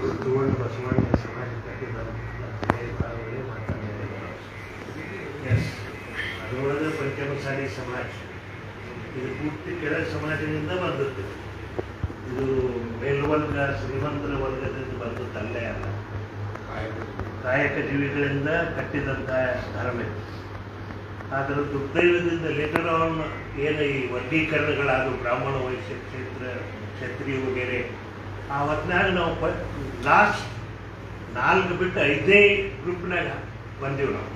ತಗೊಂಡು ಬಸವಣ್ಣ ಸಮಾಜಕ್ಕೆ ಒಳ್ಳೆ ಮಾತಾಡಿದ್ದಾರೆ ಎಸ್ ಅದರೊಳಗೆ ಪಂಚಮಸಾಲಿ ಸಮಾಜ ಇದು ಪೂರ್ತಿ ಕೆಳ ಸಮಾಜದಿಂದ ಬಂದದ್ದು ಇದು ಮೇಲ್ವರ್ಗ ಶ್ರೀಮಂತರ ವರ್ಗದಿಂದ ಬಂದದ್ದಲ್ಲೇ ಅಲ್ಲ ಕಾಯಕ ಜೀವಿಗಳಿಂದ ಕಟ್ಟಿದಂಥ ಧರ್ಮ ಇದು. ಆದರೆ ದುರ್ದೈವದಿಂದ ಲೇಟರ್ ಆನ್ ಏನು ಈ ವರ್ಗೀಕರಣಗಳಾದವು ಬ್ರಾಹ್ಮಣ ವೈಶ್ಯ ಕ್ಷೇತ್ರ ಕ್ಷತ್ರಿಯ ವಗೇರೆ ಆ ನಾವು ಪ ಲಾಸ್ಟ್ ನಾಲ್ಕು ಬಿಟ್ಟು ಐದೇ ಗ್ರೂಪ್ನಾಗ ಬಂದೀವಿ ನಾವು.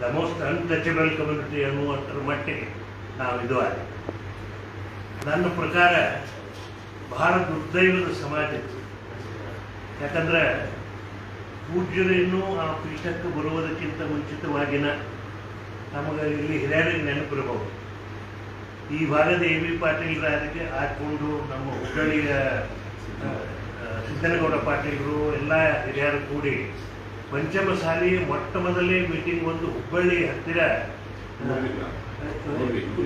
ದ ಮೋಸ್ಟ್ ಅನ್ಟಚಬಲ್ ಕಮ್ಯುನಿಟಿ ಅನ್ನುವಷ್ಟರ ಮಟ್ಟಿಗೆ ನಾವು ಇದು ಆಗಿ ನನ್ನ ಪ್ರಕಾರ ಬಹಳ ದುರ್ದೈವದ ಸಮಾಜ ಇತ್ತು ಯಾಕಂದ್ರೆ ಪೂಜ್ಯರು ಇನ್ನೂ ಆ ಪೀಠಕ್ಕೆ ಬರುವುದಕ್ಕಿಂತ ಮುಂಚಿತವಾಗಿನ ನಮಗೆ ಇಲ್ಲಿ ಹಿರಿಯರಿಗೆ ನೆನಪಿರಬಹುದು ಈ ಭಾಗದ ಎ ಬಿ ಪಾಟೀಲ್ ಅದಕ್ಕೆ ಹಾಕೊಂಡು ನಮ್ಮ ಹುಬ್ಬಳ್ಳಿಯ ಸಿದ್ದನಗೌಡ ಪಾಟೀಲರು ಎಲ್ಲ ಹಿರಿಯರು ಕೂಡಿ ಪಂಚಮಸಾಲಿ ಮೊಟ್ಟ ಮೊದಲೇ ಮೀಟಿಂಗ್ ಒಂದು ಹುಬ್ಬಳ್ಳಿ ಹತ್ತಿರ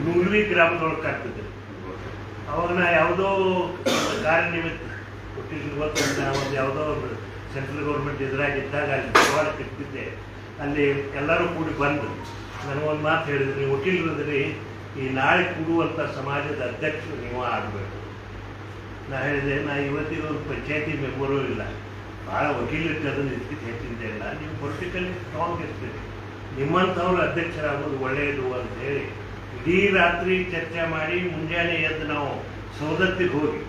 ನೂರ್ವಿ ಗ್ರಾಮದೊಳಗೆ ಆಗ್ತದೆ. ಅವಾಗ ನಾ ಯಾವುದೋ ಕಾರ್ಯ ನಿಮಿತ್ತ ಹುಟ್ಟಿದ ಇವತ್ತು ಒಂದು ಯಾವುದೋ ಸೆಂಟ್ರಲ್ ಗೌರ್ಮೆಂಟ್ ಎದುರಾಗಿದ್ದಾಗ ಅಲ್ಲಿ ಧಾರವಾಡ ಕಟ್ಟಿದ್ದೆ ಅಲ್ಲಿ ಎಲ್ಲರೂ ಕೂಡಿ ಬಂದು ನನಗೊಂದು ಮಾತು ಹೇಳಿದ್ರಿ ವಕೀಲರಿದ್ರಿ ಈ ನಾಳೆ ಕೂಡುವಂಥ ಸಮಾಜದ ಅಧ್ಯಕ್ಷರು ನೀವು ಆಗಬೇಕು. ನಾ ಹೇಳಿದೆ ನಾ ಇವತ್ತಿಗೆ ಒಂದು ಪಂಚಾಯತಿ ಮೆಂಬರೂ ಇಲ್ಲ. ಭಾಳ ವಕೀಲರಿಗೆ ಅದನ್ನು ಇದಕ್ಕೆ ಹೆಚ್ಚಿದ್ದೆ ಇಲ್ಲ ನೀವು ಪೊಲಿಟಿಕಲಿ ಸ್ಟ್ರಾಂಗ್ ಇರ್ತೀರಿ ನಿಮ್ಮಂಥವ್ರು ಅಧ್ಯಕ್ಷರಾಗೋದು ಒಳ್ಳೆಯದು ಅಂತ ಹೇಳಿ ಇಡೀ ರಾತ್ರಿ ಚರ್ಚೆ ಮಾಡಿ ಮುಂಜಾನೆ ಎದ್ದು ನಾವು ಸೌದತ್ತಿಗೆ ಹೋಗಿ.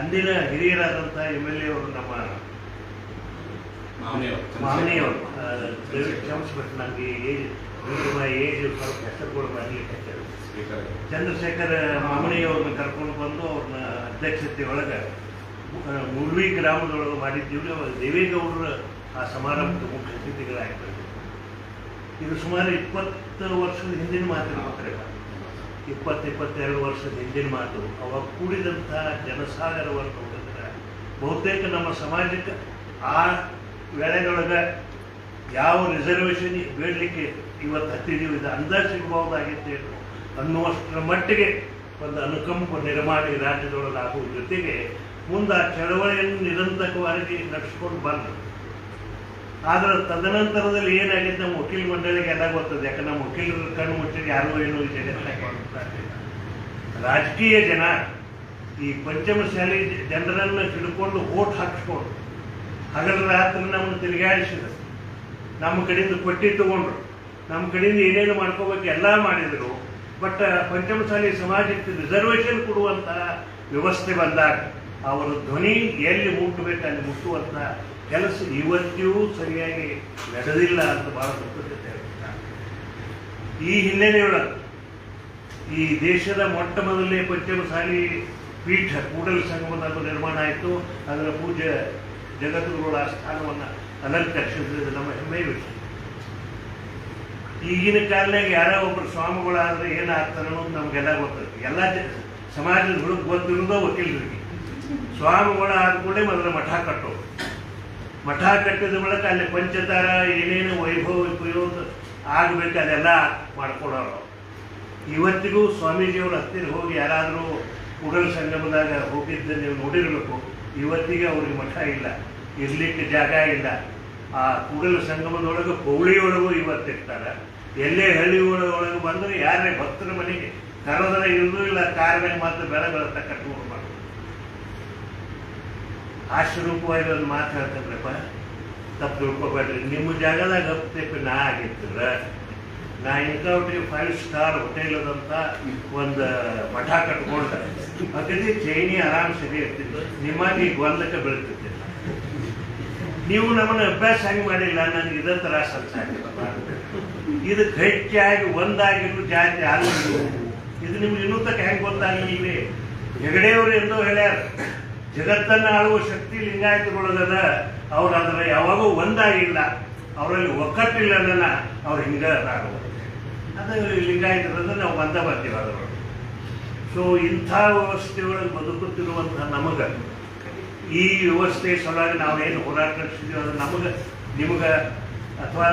ಅಂದಿನ ಹಿರಿಯರಾದಂಥ ಎಂ ಎಲ್ ಎ ಅವರು ನಮ್ಮ ದಯವಿಟ್ಟು ಕ್ಷಮಿಸ್ಬೇಕು ನನಗೆ ಏಜ್ ಏಜ್ ಸ್ವಲ್ಪ ಹೆಸರುಗಳು ಬರಲಿಕ್ಕೆ. ಚಂದ್ರಶೇಖರ ಮಾಮನಿಯವ್ರನ್ನ ಕರ್ಕೊಂಡು ಬಂದು ಅವ್ರನ್ನ ಅಧ್ಯಕ್ಷತೆ ಒಳಗೆ ಮುರ್ವಿ ಗ್ರಾಮದೊಳಗೆ ಮಾಡಿದ್ದೀವಿ. ಅವಾಗ ದೇವೇಗೌಡರು ಆ ಸಮಾರಂಭದ ಮುಖ್ಯ ಅತಿಥಿಗಳಾಗಿದ್ದಾರೆ. ಇದು ಸುಮಾರು ಇಪ್ಪತ್ತು ವರ್ಷದ ಹಿಂದಿನ ಮಾತಿನ ಮಾತ್ರ ಇಪ್ಪತ್ತು, ಇಪ್ಪತ್ತೆರಡು ವರ್ಷದ ಹಿಂದಿನ ಮಾತು. ಅವಾಗ ಕೂಡಿದಂತಹ ಜನಸಾಗರವನ್ನು ನೋಡಿದ್ರೆ ಬಹುತೇಕ ನಮ್ಮ ಸಮಾಜಕ್ಕೆ ಆ ವೇಳೆಯೊಳಗೆ ಯಾವ ರಿಸರ್ವೇಷನ್ ಬೇಡಲಿಕ್ಕೆ ಇವತ್ತು ಹತ್ತಿದೀವಿ ಇದು ಅಂದಾಜು ಸಿಗಬಹುದಾಗಿತ್ತು ಅನ್ನುವಷ್ಟರ ಮಟ್ಟಿಗೆ ಒಂದು ಅನುಕಂಪ ನಿರ್ಮಾಣ ಈ ರಾಜ್ಯದೊಳಗೆ ಆಗುವ ಜೊತೆಗೆ ಮುಂದೆ ಆ ಚಳವಳಿಯನ್ನು ನಿರಂತರವಾಗಿ ನಡೆಸ್ಕೊಂಡು ಬಂದರು. ಆದ್ರೆ ತದನಂತರದಲ್ಲಿ ಏನಾಗಿದೆ ನಮ್ಮ ವಕೀಲ ಮಂಡಳಿಗೆ ಎಲ್ಲ ಗೊತ್ತದೆ ಯಾಕಂದ್ರೆ ನಮ್ಮ ವಕೀಲರ ಕಣ್ಣು ಮುಚ್ಚಿಗೆ ಯಾರು ಏನು ರಾಜಕೀಯ ಜನ ಈ ಪಂಚಮಶಾಲಿ ಜನರನ್ನು ಹಿಡ್ಕೊಂಡು ಓಟ್ ಹಾಕಿಸ್ಕೊಂಡು ಹಗಲ ರಾತ್ರಿ ನಮ್ಮನ್ನು ತಿರುಗಾಡಿಸಿದ್ರು ನಮ್ಮ ಕಡೆಯಿಂದ ಕೊಟ್ಟಿ ತಗೊಂಡ್ರು. ನಮ್ಮ ಕಡೆಯಿಂದ ಏನೇನು ಮಾಡ್ಕೋಬೇಕು? ಎಲ್ಲ ಮಾಡಿದರು. ಬಟ್ ಪಂಚಮಸಾಲಿ ಸಮಾಜಕ್ಕೆ ರಿಸರ್ವೇಷನ್ ಕೊಡುವಂತಹ ವ್ಯವಸ್ಥೆ ಬಂದಾಗ, ಅವರ ಧ್ವನಿ ಎಲ್ಲಿ ಮುಟ್ಟಬೇಕು, ಅಲ್ಲಿ ಮುಟ್ಟುವಂಥ ಕೆಲಸ ಇವತ್ತಿಗೂ ಸರಿಯಾಗಿ ನಡೆದಿಲ್ಲ ಅಂತ ಬಹಳ ದುಃಖದ ಈ ಹಿನ್ನೆಲೆಯೊಳಗೆ ಈ ದೇಶದ ಮೊಟ್ಟ ಮೊದಲನೇ ಪಂಚಮಸಾಲಿ ಪೀಠ ಕೂಡಲ ಸಂಗಮದ ನಿರ್ಮಾಣ ಆಯಿತು. ಅದರ ಪೂಜೆ ಜಗದ್ಗುರುಗಳ ಸ್ಥಾನವನ್ನು ಅಲಂಕರಿಸಿದ್ರೆ ನಮ್ಮ ಹೆಮ್ಮೆಯ ವಿಷಯ. ಈಗಿನ ಕಾಲದಾಗ ಯಾರೋ ಒಬ್ಬರು ಸ್ವಾಮಿಗಳಾದ್ರೆ ಏನಾಗ್ತಾರೆ ಅನ್ನೋದು ನಮಗೆಲ್ಲ ಗೊತ್ತೈತಿ ಎಲ್ಲ ಸಮಾಜದ ಹುಡುಗ ಗೊತ್ತಿರೋದು ವಕೀಲರಿಗೆ. ಸ್ವಾಮಿಗಳ ಆದ್ಮೇಲೆ ಮೊದಲು ಮಠ ಕಟ್ಟೋದು ಮಠ ಕಟ್ಟಿದ ಬಳಿಕ ಅಲ್ಲಿ ಪಂಚತಾರ, ಏನೇನು ವೈಭವ, ಉಪಯೋಗ ಆಗಬೇಕು ಅದೆಲ್ಲ ಮಾಡ್ಕೊಡೋರು. ಇವತ್ತಿಗೂ ಸ್ವಾಮೀಜಿಯವ್ರ ಹತ್ತಿರ ಹೋಗಿ ಯಾರಾದರೂ ಕೂಡಲ ಸಂಗಮದಾಗ ಹೋಗಿದ್ದ ನೀವು ನೋಡಿರಬೇಕು. ಇವತ್ತಿಗೆ ಅವ್ರಿಗೆ ಮಠ ಇಲ್ಲ. ಇರ್ಲಿಕ್ಕೆ ಜಾಗ ಇಲ್ಲ. ಆ ಕೂಡಲ ಸಂಗಮದೊಳಗೆ ಪೌಳಿಯೊಳಗೂ ಇವತ್ತಿರ್ತಾರೆ. ಎಲ್ಲೇ ಹಳ್ಳಿ ಒಳಗೆ ಬಂದರೆ ಯಾರೇ ಭಕ್ತರ ಮನೆಗೆ ಕರೆದ್ರೆ ಇಲ್ಲೂ ಇಲ್ಲ ಕಾರ್ನಾಗ ಮಾತ್ರ ಬೆಳೆ ಬೆಳೆತ ಕಟ್ಕೊಂಡು ಮಾಡ ಆಶ್ರೂಪವಾಗಿ ಒಂದು ಮಾತು ತಪ್ಪು ತಿಳ್ಕೊಬೇಡ್ರಿ. ನಿಮ್ಮ ಜಾಗದಾಗ ಹತ್ತೇಪ ನಾ ಆಗಿದ್ರ, ನಾ ಇಂಥವ್ರಿ ಫೈವ್ ಸ್ಟಾರ್ ಹೋಟೆಲ್ ಅದಂತ ಒಂದು ಮಠ ಕಟ್ಕೊಂಡ. ಅಗದಿ ಚೈನಿ ಆರಾಮ್ ಸರಿ ಇರ್ತಿದ್ದು. ನಿಮಗೆ ಗೊಂದಕ್ಕೆ ಬೆಳಿತಿದ್ದೆ ನೀವು ನಮ್ಮನ್ನ ಅಭ್ಯಾಸ ಹಂಗೆ ಮಾಡಿಲ್ಲ, ನನಗೆ ಇದ ತರ ಸಂಸಾರ. ಇದು ಗಟ್ಟಿಯಾಗಿ ಒಂದಾಗಿರೋ ಜಾತಿ ಅಲ್ಲ ಇದು ನಿಮ್ಗೆ ಇನ್ನೂ ತಕ್ಕ ಹೆಂಗೆ ಗೊತ್ತಾಗಲಿಲ್ಲ ಹೆಗಡೆಯವರು ಎಂದೋ ಹೇಳ್ಯಾರ, ಜಗತ್ತನ್ನ ಆಳುವ ಶಕ್ತಿ ಲಿಂಗಾಯತಗೊಳ್ಳದ ಅವ್ರು ಅದರ ಯಾವಾಗೂ ಒಂದಾಗಿಲ್ಲ. ಅವರಲ್ಲಿ ಒಕ್ಕಟ್ಟಿಲ್ಲ ನನ್ನ ಅವ್ರು ಹಿಂಗ ಅದು ಲಿಂಗಾಯತರಂದ್ರೆ ನಾವು ಬಂದ ಬರ್ತೀವಿ ಅದರೊಳಗೆ ಸೊ ಇಂಥ ವ್ಯವಸ್ಥೆಯೊಳಗೆ ಬದುಕುತ್ತಿರುವಂಥ ನಮಗೆ, ಈ ವ್ಯವಸ್ಥೆ ಸಲುವಾಗಿ ನಾವೇನು ಹೋರಾಟ ನಡೆಸಿದ್ದೀವಿ ಅದು ನಮಗೆ, ನಿಮಗೆ ಅಥವಾ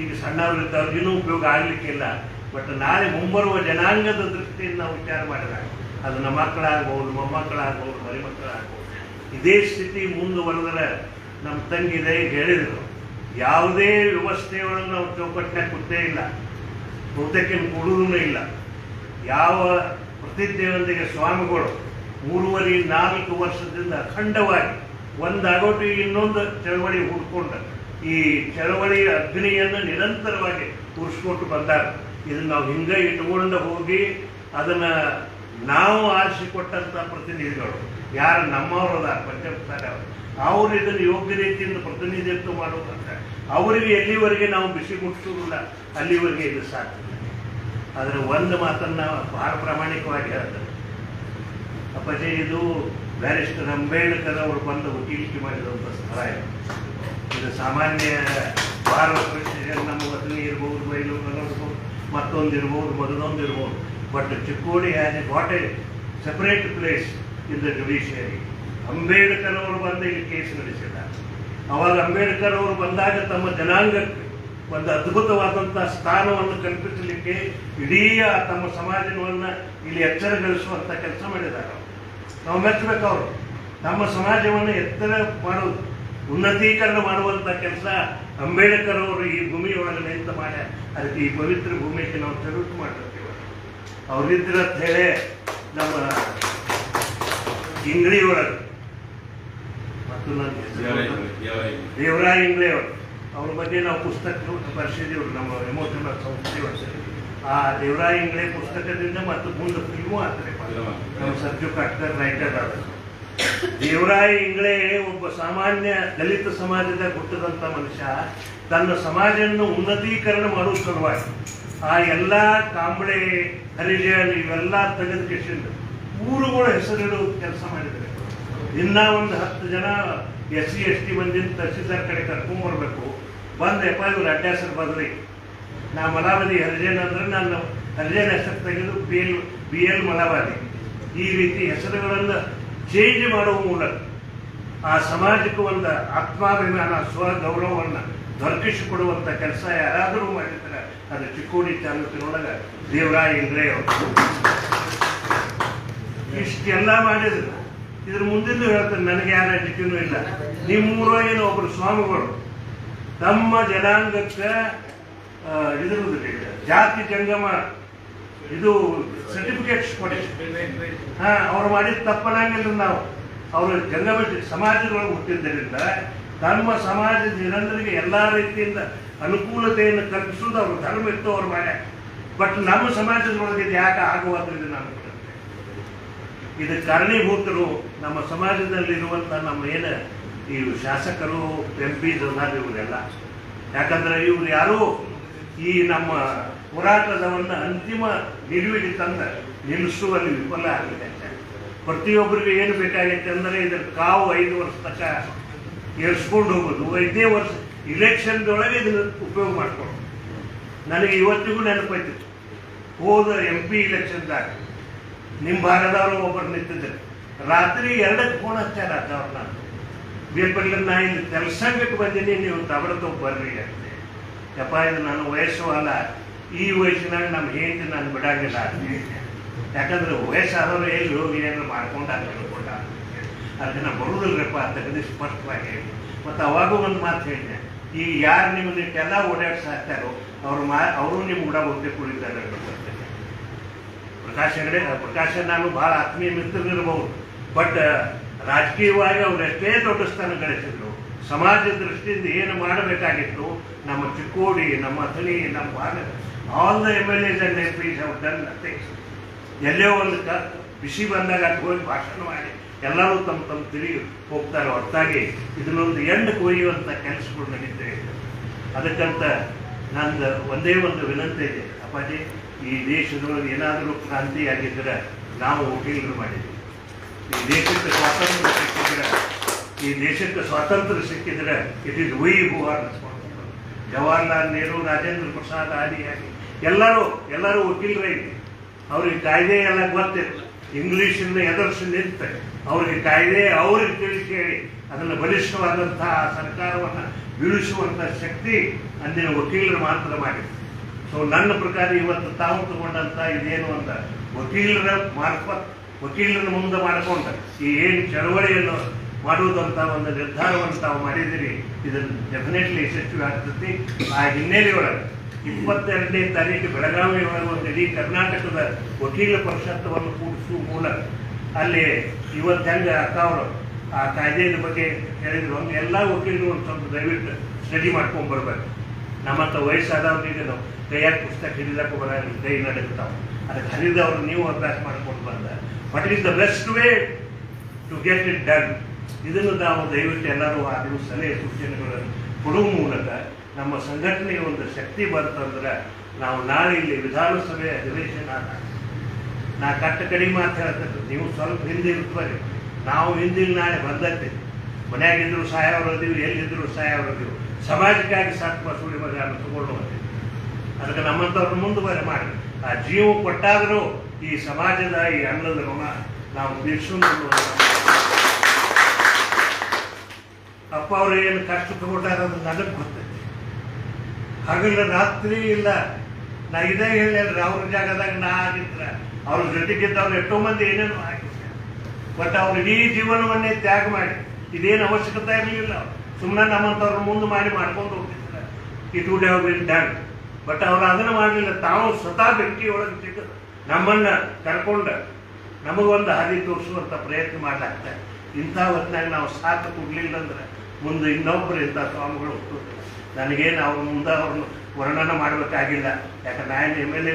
ಈಗ ಸಣ್ಣವರಿದ್ದವ್ರಿಗೂ ಉಪಯೋಗ ಆಗಲಿಕ್ಕಿಲ್ಲ ಬಟ್ ನಾಳೆ ಮುಂಬರುವ ಜನಾಂಗದ ದೃಷ್ಟಿಯಿಂದ ನಾವು ವಿಚಾರ ಮಾಡಿದಾಗ, ಅದು ನಮ್ಮ ಮಕ್ಕಳಾಗ್ಬೋದು ಮೊಮ್ಮಕ್ಕಳಾಗ್ಬೋದು ಮರಿಮಕ್ಕಳಾಗ್ಬೋದು ಇದೇ ಸ್ಥಿತಿ ಮುಂದುವರೆದ್ರೆ ನಮ್ಮ ತಂಗಿ ಇದೇ ಹೇಳಿದರು. ಯಾವುದೇ ವ್ಯವಸ್ಥೆಯೊಳಗೆ ನಾವು ಚೌಕಟ್ಟಿನ ಕೂತೇ ಇಲ್ಲ. ಬಹುತೇಕ ಕೊಡುವುದೂ ಇಲ್ಲ. ಯಾವ ಪ್ರತಿಜ್ಞೆಯೊಂದಿಗೆ ಸ್ವಾಮಿಗಳು ಮೂರುವರೆ ನಾಲ್ಕು ವರ್ಷದಿಂದ ಅಖಂಡವಾಗಿ ಒಂದಾಗೋಟಿ ಇನ್ನೊಂದು ಚಳವಳಿ ಹುಡ್ಕೊಂಡು ಈ ಚಳವಳಿಯ ಅಗ್ನಿಯನ್ನು ನಿರಂತರವಾಗಿ ಉರ್ಸ್ಕೊಟ್ಟು ಬಂದಾರ. ಇದನ್ನ ನಾವು ಹಿಂಗೆ ಇಟ್ಕೊಂಡು ಹೋಗಿ ಅದನ್ನ ನಾವು ಆರಿಸಿಕೊಟ್ಟಂತ ಪ್ರತಿನಿಧಿಗಳು. ಯಾರು ನಮ್ಮವರು ಪಂಚಾಯತ್ ಅವರು. ಇದನ್ನು ಯೋಗ್ಯ ರೀತಿಯಿಂದ ಪ್ರತಿನಿಧಿತ್ವ ಮಾಡುವುದಂತ ಅವರಿಗೆ ಎಲ್ಲಿವರೆಗೆ ನಾವು ಬಿಸಿ ಮುಟ್ಟಿಸೋದಿಲ್ಲ ಅಲ್ಲಿವರೆಗೆ ಇದು ಸಾಧ್ಯ. ಆದರೆ ಒಂದು ಮಾತನ್ನ ಬಹಳ ಪ್ರಾಮಾಣಿಕವಾಗಿ ಹೇಳ್ತಾರೆ ಅಪ್ಪಾಜಿ, ಇದು ಬ್ಯಾರಿಸ್ಟರ್ ಅಂಬೇಡ್ಕರ್ ಅವರು ಬಂದು ವಕೀಲಿಕೆ ಮಾಡಿದಂಥ ಸ್ಥಳ ಇದು. ಇದು ಸಾಮಾನ್ಯ ಭಾರತ ನಮ್ಮ ವಸತಿ ಇರ್ಬೋದು ಬೈಲೂರು ಇರ್ಬೋದು ಮತ್ತೊಂದು ಇರ್ಬೋದು ಮೊದಲೊಂದು ಇರ್ಬೋದು. But Chikkodi has a got a separate place in the judiciary Ambedkar ಅವರು ಬಂದು ಇಲ್ಲಿ ಕೇಸ್ ನಡೆಸಿಲ್ಲ ಅವಾಗ ಅಂಬೇಡ್ಕರ್ ಅವರು ಬಂದಾಗ ತಮ್ಮ ಜನಾಂಗಕ್ಕೆ ಒಂದು ಅದ್ಭುತವಾದಂಥ ಸ್ಥಾನವನ್ನು ಕಲ್ಪಿಸಲಿಕ್ಕೆ ಇಡೀ ತಮ್ಮ ಸಮಾಜವನ್ನು ಇಲ್ಲಿ ಎಚ್ಚರಗೊಳಿಸುವಂಥ ಕೆಲಸ ಮಾಡಿದ್ದಾರೆ. ನಾವು ಮೆಚ್ಚಬೇಕು ಅವರು. ನಮ್ಮ ಸಮಾಜವನ್ನು ಎತ್ತರ ಮಾಡೋದು. ಉನ್ನತೀಕರಣ ಮಾಡುವಂತ ಕೆಲಸ ಅಂಬೇಡ್ಕರ್ ಅವರು ಈ ಭೂಮಿಯೊಳಗೆ ನಿಂತ ಮಾಡ್ಯಾರ ಅದಕ್ಕೆ ಈ ಪವಿತ್ರ ಭೂಮಿಗೆ ನಾವು ಸಲ್ಯೂಟ್ ಮಾಡಿರ್ತೀವಿ ಅವರಿದ್ರ ಅಂತ ಹೇಳಿ ನಮ್ಮ ಇಂಗ್ಳಿಯೊಳಗೆ ಮತ್ತು ನನ್ನ ದೇವರಾಯ ಇಂಗ್ಲೆ ಅವರು. ಅವ್ರ ಬಗ್ಗೆ ನಾವು ಪುಸ್ತಕ ಬರ್ಸಿದ್ದೀವಿ ನಮ್ಮ ಎಮೋಷನಲ್ ಸಂಸ್ಥೆ ಆ ದೇವರಾಯ ಇಂಗ್ಲೆ ಪುಸ್ತಕದಿಂದ ಮತ್ತು ಮುಂದೆ ಫಿಲ್ಮು ಆಗ್ತದೆ ನಮ್ಮ ಸರ್ಜು ಕಾಟ್ಕರ್ ರೈಟರ್ ಆದರು. ದೇವರಾಯ ಇಂಗ್ಲೆ ಒಬ್ಬ ಸಾಮಾನ್ಯ ದಲಿತ ಸಮಾಜದ ಹುಟ್ಟಿದಂಥ ಮನುಷ್ಯ ತನ್ನ ಸಮಾಜವನ್ನು ಉನ್ನತೀಕರಣ ಮಾಡುವ ಸಲುವಾಗಿ ಆ ಎಲ್ಲ ಕಾಂಬಳೆ ಹರಿಜನ್ ಇವೆಲ್ಲ ತೆಗೆದು ಕಿಶಿಂದ ಊರುಗಳ ಹೆಸರಿಡುವ ಕೆಲಸ ಮಾಡಿದರೆ. ಇನ್ನ ಒಂದು ಹತ್ತು ಜನ ಎಸ್ ಸಿ ಎಸ್ ಟಿ ಮಂದಿನ ತಹಸೀಲ್ದಾರ್ ಕಡೆ ಕರ್ಕೊಂಡ್ ಬರ್ಬೇಕು. ಬಂದು ಎಪ್ಪ ಇವ್ರ ಹೆಸರು ಬದಲಿ ನಾ ಮಲಾವದಿ ಹರಿಜನ್ ಅಂದ್ರೆ ನಾನು ಹರಿಜನ್ ಹೆಸರು ತೆಗೆದು B L B L Malavadi ಈ ರೀತಿ ಹೆಸರುಗಳನ್ನು ಚೇಂಜ್ ಮಾಡುವ ಮೂಲಕ ಆ ಸಮಾಜಕ್ಕೆ ಒಂದು ಆತ್ಮಾಭಿಮಾನ, ಸ್ವಗೌರವವನ್ನು ದೊರಕಿಸಿಕೊಡುವಂಥ ಕೆಲಸ ಯಾರಾದರೂ ಮಾಡಿದ್ರೆ ಅದು ಚಿಕ್ಕೋಡಿ ತಾಲೂಕಿನೊಳಗೆ ದೇವರಾಯ ಇಂದ್ರೇ ಅವರು. ಇಷ್ಟೆಲ್ಲ ಮಾಡಿದ್ರು. ಇದ್ರ ಮುಂದಿನ ಹೇಳ್ತಾರೆ ನನಗೆ ಯಾರ ಅಜಿಕೆನೂ ಇಲ್ಲ. ನಿಮ್ಮೂರಾಗಿನ ಒಬ್ಬರು ಸ್ವಾಮಿಗಳು ತಮ್ಮ ಜನಾಂಗಕ್ಕೆ ಇದ್ರ ಜಾತಿ ಜಂಗಮ ಇದು ಸರ್ಟಿಫಿಕೇಟ್ಸ್ ಕೊಡಿ. ಹಾ, ಅವ್ರು ಮಾಡಿದ ತಪ್ಪನಾಗಿಲ್ಲ ನಾವು, ಅವರು ಜಂಗಮ ಸಮಾಜದೊಳಗೆ ಹುಟ್ಟಿದ್ದರಿಂದ ತಮ್ಮ ಸಮಾಜದ ಜನರಿಗೆ ಎಲ್ಲಾ ರೀತಿಯಿಂದ ಅನುಕೂಲತೆಯನ್ನು ಕಲ್ಪಿಸುವುದು ಅವ್ರ ಧರ್ಮ ಇತ್ತು ಅವ್ರ ಮನೆ. ಬಟ್ ನಮ್ಮ ಸಮಾಜದೊಳಗೆ ಇದು ಯಾಕೆ ಆಗುವಂಥದ್ದು ನಾನು ಇದು ಕಾರಣೀಭೂತರು ನಮ್ಮ ಸಮಾಜದಲ್ಲಿರುವಂಥ ನಮ್ಮ ಏನು, ಈ ಶಾಸಕರು ಎಂ ಪಿ ಇವರೆಲ್ಲ ಯಾಕಂದ್ರೆ ಇವ್ರು ಯಾರೂ? ಈ ನಮ್ಮ ಹೋರಾಟದವನ್ನ ಅಂತಿಮ ನಿಲುವಿಗೆ ತಂದ ನಿಲ್ಲಿಸುವಲ್ಲಿ ವಿಫಲ ಆಗಿದೆ ಪ್ರತಿಯೊಬ್ಬರಿಗೂ ಏನು ಬೇಕಾಗೈತೆ ಅಂದರೆ ಇದರ ಕಾವು ಐದು ವರ್ಷ ತನಕ ಏರ್ಸ್ಕೊಂಡು ಹೋಗೋದು. ಐದನೇ ವರ್ಷ ಇಲೆಕ್ಷನ್ದೊಳಗೆ ಇದನ್ನ ಉಪಯೋಗ ಮಾಡ್ಕೊಂಡು. ನನಗೆ ಇವತ್ತಿಗೂ ನೆನಪೈತಿ ಹೋದ ಎಂ ಪಿ ಇಲೆಕ್ಷನ್ದಾಗ ನಿಮ್ಮ ಭಾಗದವರು ಒಬ್ಬರು ನಿಂತಿದ್ದರು. ರಾತ್ರಿ ಎರಡಕ್ಕೆ ಫೋನ್ ಹಚ್ಚಾರ ಅವ್ರು ನಾನು ಬೇರ್ಪಡ್ಲಿ ನಾ ಇಲ್ಲಿ ಕೆಲಸ ಬಂದೀನಿ ನೀವು ತಬಡతో ಬರ್ರಿ ಅಂತ. ಯಪ್ಪ, ಇದು ನಾನು ವಯಸ್ಸು ಅಲ್ಲ. ಈ ವಯಸ್ಸಿನಾಗ ನಮ್ಮ ಹೆಂಡತಿ ನಾನು ಬಿಡಂಗಿಲ್ಲ ಅಂತ ಯಾಕಂದ್ರೆ ವಯಸ್ಸಾದವರು ಎಲ್ಲಿ ಹೋಗಿ ಏನಾದ್ರು ಮಾಡ್ಕೊಂಡು ತಿಳ್ಕೊಂಡ ಹೇಳ್ಕೊಂಡ ನಾ ಬರುದಿಲ್ಲರಪ್ಪ ಅಂತಕ್ಕಂಥ ಸ್ಪಷ್ಟವಾಗಿ ಹೇಳಿ ಮತ್ತು ಅವಾಗೂ ಒಂದು ಮಾತು ಹೇಳಿದೆ. ಈ ಯಾರು ನಿಮ್ಮನ್ನ ಇಷ್ಟೆಲ್ಲ ಓಡಾಡ್ಸಾಕ್ತಾರೋ ಅವ್ರು ಮಾ, ಅವರು ನಿಮ್ಮ ಕೂಡ ಒತ್ತೆ ಕುಳಿತಾರೆ ಅಂತ. ಪ್ರಕಾಶ್ ಹೆಗಡೆ ಪ್ರಕಾಶ್ ನಾನು ಬಹಳ ಆತ್ಮೀಯ ಮಿತ್ರರಿರಬಹುದು ಬಟ್ ರಾಜಕೀಯವಾಗಿ ಅವ್ರು ಎಷ್ಟೇ ದೊಡ್ಡ ಸ್ಥಾನ ಗಳಿಸಿದ್ರು ಸಮಾಜ ದೃಷ್ಟಿಯಿಂದ ಏನು ಮಾಡಬೇಕಾಗಿತ್ತು, ನಮ್ಮ ಚಿಕ್ಕೋಡಿ, ನಮ್ಮ ಅಥಣಿ, ನಮ್ಮ ಭಾಗ all the M L As and M Ps done nothing ಎಲ್ಲೇ ಒಂದು ಕ ಬಿಸಿ ಬಂದಾಗ ಅದು ಹೋಗಿ ಭಾಷಣ ಮಾಡಿ. ಎಲ್ಲರೂ ತಮ್ಮ ತಮ್ಮ ತಿಳಿ ಹೋಗ್ತಾರೆ. ಹೊರತಾಗಿ ಇದನ್ನೊಂದು ಎಂಡ್ ಕೊಯ್ಯುವಂಥ ಕೆಲಸಗಳು ನಡೀತಾ ಇದೆ. ಅದಕ್ಕಂತ ನಂದು ಒಂದೇ ಒಂದು ವಿನಂತಿ ಇದೆ. ಅಪ್ಪಾಜಿ, ಈ ದೇಶದೊಳಗೆ ಏನಾದರೂ ಕ್ರಾಂತಿ ಆಗಿದ್ದರೆ ನಾವು ವಕೀಲರು ಮಾಡಿದ್ವಿ ಈ ದೇಶಕ್ಕೆ ಸ್ವಾತಂತ್ರ್ಯ ಸಿಕ್ಕಿದ್ರೆ, ಈ ದೇಶಕ್ಕೆ ಸ್ವಾತಂತ್ರ್ಯ ಸಿಕ್ಕಿದ್ರೆ it is why who are responsible Jawaharlal Nehru Rajendra Prasad ಆದಿಯಾಗಿ ಎಲ್ಲರೂ ಎಲ್ಲರೂ ವಕೀಲರೇ ಇದ್ವಿ ಅವ್ರಿಗೆ ಕಾಯ್ದೆ ಎಲ್ಲ ಗೊತ್ತಿಲ್ಲ ಇಂಗ್ಲಿಷನ್ನ ಎದುರಿಸಿ ನಿಂತ ಅವ್ರಿಗೆ ಕಾಯ್ದೆ, ಅವ್ರಿಗೆ ತಿಳಿಸಿ ಹೇಳಿ ಅದನ್ನು ಬಲಿಷ್ಠವಾದಂತಹ ಸರ್ಕಾರವನ್ನು ಬೀಳಿಸುವಂತಹ ಶಕ್ತಿ ಅಂದಿನ ವಕೀಲರು ಮಾತ್ರ ಮಾಡಿದ್ರು. ಸೊ ನನ್ನ ಪ್ರಕಾರ ಇವತ್ತು ತಾವು ತಗೊಂಡಂತ ಇದೇನು ಅಂತ ವಕೀಲರ ಮಾರ್ಪ ವಕೀಲರ ಮುಂದೆ ಮಾಡಿಕೊಂಡ ಈ ಏನು ಚಳವಳಿಯನ್ನು ಮಾಡುವುದಂತ ಒಂದು ನಿರ್ಧಾರವನ್ನು ತಾವು ಮಾಡಿದಿರಿ ಇದನ್ನು ಡೆಫಿನೆಟ್ಲಿ ಯಶಸ್ವಿ ಆಗ್ತೈತಿ ಆ ಹಿನ್ನೆಲೆಯೊಳಗೆ ಇಪ್ಪತ್ತೆರಡನೇ ತಾರೀಕು ಬೆಳಗಾವಿ ಒಂದು ಇಡೀ ಕರ್ನಾಟಕದ ವಕೀಲ ಪರಿಷತ್ತವನ್ನು ಕೂಡಿಸುವ ಮೂಲಕ ಅಲ್ಲಿ ಇವತ್ತು ಹೆಂಗೆ ಅಕ್ಕ ಅವರು ಆ ಕಾಯ್ದೆಯ ಬಗ್ಗೆ ಹೇಳಿದ್ರು. ಹಂಗೆ ಎಲ್ಲ ವಕೀಲರು ಒಂದು ಸ್ವಲ್ಪ ದಯವಿಟ್ಟು ಸ್ಟಡಿ ಮಾಡ್ಕೊಂಡು ಬರ್ಬೇಕು. ನಮ್ಮಂತ ವಯಸ್ಸಾದವ್ರಿಗೆ ನಾವು ಕೈಯಾಗ ಪುಸ್ತಕ ಹಿಡಿದಕ್ಕೆ ಬರೋ ಕೈ ನಡೆಯುತ್ತಾವೆ ಅದಕ್ಕೆ ಹರಿದವ್ರು ನೀವು ಅಭ್ಯಾಸ ಮಾಡ್ಕೊಂಡು ಬಂದ. But is the best way to get it done ಇದನ್ನು ನಾವು ದಯವಿಟ್ಟು ಎಲ್ಲರೂ ಆ ಸಲಹೆ ಸೂಚನೆಗಳನ್ನು ಕೊಡುವ ಮೂಲಕ ನಮ್ಮ ಸಂಘಟನೆಗೆ ಒಂದು ಶಕ್ತಿ ಬಂತಂದ್ರೆ ನಾವು ನಾಳೆ ಇಲ್ಲಿ ವಿಧಾನಸಭೆ ಅಧಿವೇಶನ ನಾ ಕಟ್ಟ ಕಡಿಮೆ ಮಾತು ನೀವು ಸ್ವಲ್ಪ ಹಿಂದೆ ಇರ್ತಾರೆ. ನಾವು ಹಿಂದಿಲ್ಲಿ ನಾಳೆ ಬಂದತ್ತೆ ಮನ್ಯಾಗಿದ್ರು ಸಹಾಯ ಅದೀವಿ ಎಲ್ಲಿದ್ರು ಸಹಾಯ ಅದೀವಿ ಸಮಾಜಕ್ಕಾಗಿ ಸಾಕು ಬಸವಳಿ ಮಗ ತಗೊಂಡು ಹೋಗಿ ಅದಕ್ಕೆ ನಮ್ಮಂಥವ್ರು ಮುಂದುವರೆ ಮಾಡಿ ಆ ಜೀವ ಕೊಟ್ಟಾದರೂ ಈ ಸಮಾಜದ ಈ ಅನ್ನದ ಋಣ ನಾವು ಬಿಡಿಸು ಅಪ್ಪ ಅವರು ಏನು ಕಷ್ಟ ತಗೊಂಡಾರ ನನಗೆ ಗೊತ್ತೈತಿ ಹಗಲ ರಾತ್ರಿ ಇಲ್ಲ. ನಾ ಇದೇ ಹೇಳಿಲ್ರಿ ಅವ್ರ ಜಾಗದಾಗ ನಾ ಆಗಿದ್ರ. ಅವ್ರ ಜೊತೆಗಿದ್ದವ್ರು ಎಷ್ಟೋ ಮಂದಿ ಏನೇನು ಆಗಿದ್ದಾರೆ ಬಟ್ ಅವ್ರು ಇಡೀ ಜೀವನವನ್ನೇ ತ್ಯಾಗ ಮಾಡಿ. ಇದೇನು ಅವಶ್ಯಕತೆ ಇರಲಿಲ್ಲ. ಸುಮ್ಮನೆ ನಮ್ಮಂಥವ್ರ ಮುಂದೆ ಮಾಡಿ ಮಾಡ್ಕೊಂಡು ಹೋಗ್ತಿದ್ರು. ಈ ಬಿನ್ ಡನ್ ಬಟ್ ಅವ್ರು ಅದನ್ನು ಮಾಡಲಿಲ್ಲ. ತಾವು ಸ್ವತಃ ಬೆಂಕಿಯೊಳಗೆ ಸಿಕ್ಕ ನಮ್ಮನ್ನ ಕರ್ಕೊಂಡು ನಮಗೊಂದು ಹಾದಿ ತೋರಿಸುವಂಥ ಪ್ರಯತ್ನ ಮಾಡಲಾಗ್ತದೆ ಇಂಥ ಹೊತ್ತಿನಾಗ ನಾವು ಸಾಥ್ ಕೊಡಲಿಲ್ಲ ಅಂದ್ರೆ ಮುಂದೆ ಇನ್ನೊಬ್ಬರು ಇಂಥ ಸ್ವಾಮಿಗಳು ಹುಟ್ಟುತ್ತಾರೆ. ನನಗೇನು ಅವ್ರ ಮುಂದೆ ಅವ್ರನ್ನ ವರ್ಣನ ಮಾಡಬೇಕಾಗಿಲ್ಲ. ಯಾಕಂದ್ರೆ ನಾನು ಎಂ ಎಲ್ ಎ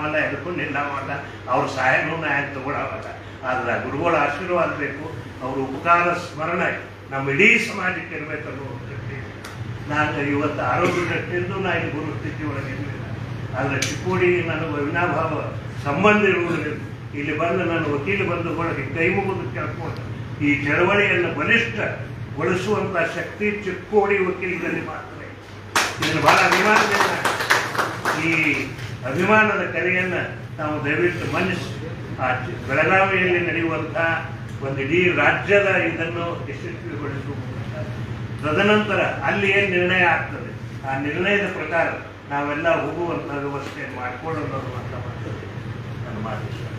ಮಾಡಲ್ಲ ಎದಕ್ಕೂ ಮಾಡ ಅವ್ರ ಸಹಾಯನೂ ನಾನು ತಗೊಳವಲ್ಲ ಆದ್ರೆ ಗುರುಗಳ ಆಶೀರ್ವಾದ ಬೇಕು. ಅವ್ರ ಉಪಕಾರ ಸ್ಮರಣೆ ನಮ್ಮ ಇಡೀ ಸಮಾಜಕ್ಕೆ ಇರಬೇಕನ್ನೋ ನಾನು ಇವತ್ತು ಆರೋಗ್ಯ ದೃಷ್ಟಿಯಿಂದ ನಾ ಇಲ್ಲಿ ಗುರು ಸ್ಥಿತಿ ಒಳಗಿರಲಿಲ್ಲ ಆದರೆ ಚಿಕ್ಕೋಡಿ ನನಗೆ ವಿನಾಭಾವ ಸಂಬಂಧ ಇರುವುದರಿಂದ ಇಲ್ಲಿ ಬಂದು ನನ್ನ ವಕೀಲ ಬಂಧುಗಳಿಗೆ ಕೈ ಮುಗಿದು ಕೇಳ್ಕೊಂಡು ಈ ಚಳವಳಿಯನ್ನು ಬಲಿಷ್ಠಗೊಳಿಸುವಂಥ ಶಕ್ತಿ ಚಿಕ್ಕೋಡಿ ವಕೀಲರಲ್ಲಿ ಮಾತ್ರ. ಇದನ್ನು ಬಹಳ ಅಭಿಮಾನದಿಂದ ಈ ಅಭಿಮಾನದ ಕರೆಯನ್ನು ನಾವು ದಯವಿಟ್ಟು ಮನ್ನಿಸಿ. ಆ ಬೆಳಗಾವಿಯಲ್ಲಿ ನಡೆಯುವಂಥ ಒಂದು ಇಡೀ ರಾಜ್ಯದ ಇದನ್ನು ಯಶಸ್ವಿಗೊಳಿಸುವ ತದನಂತರ ಅಲ್ಲಿ ಏನು ನಿರ್ಣಯ ಆಗ್ತದೆ? ಆ ನಿರ್ಣಯದ ಪ್ರಕಾರ ನಾವೆಲ್ಲ ಹೋಗುವಂಥ ವ್ಯವಸ್ಥೆ ಮಾಡಿಕೊಳ್ಳೋದು ಅಂತ ಮಾತು ನನ್ನ ಮಾತು.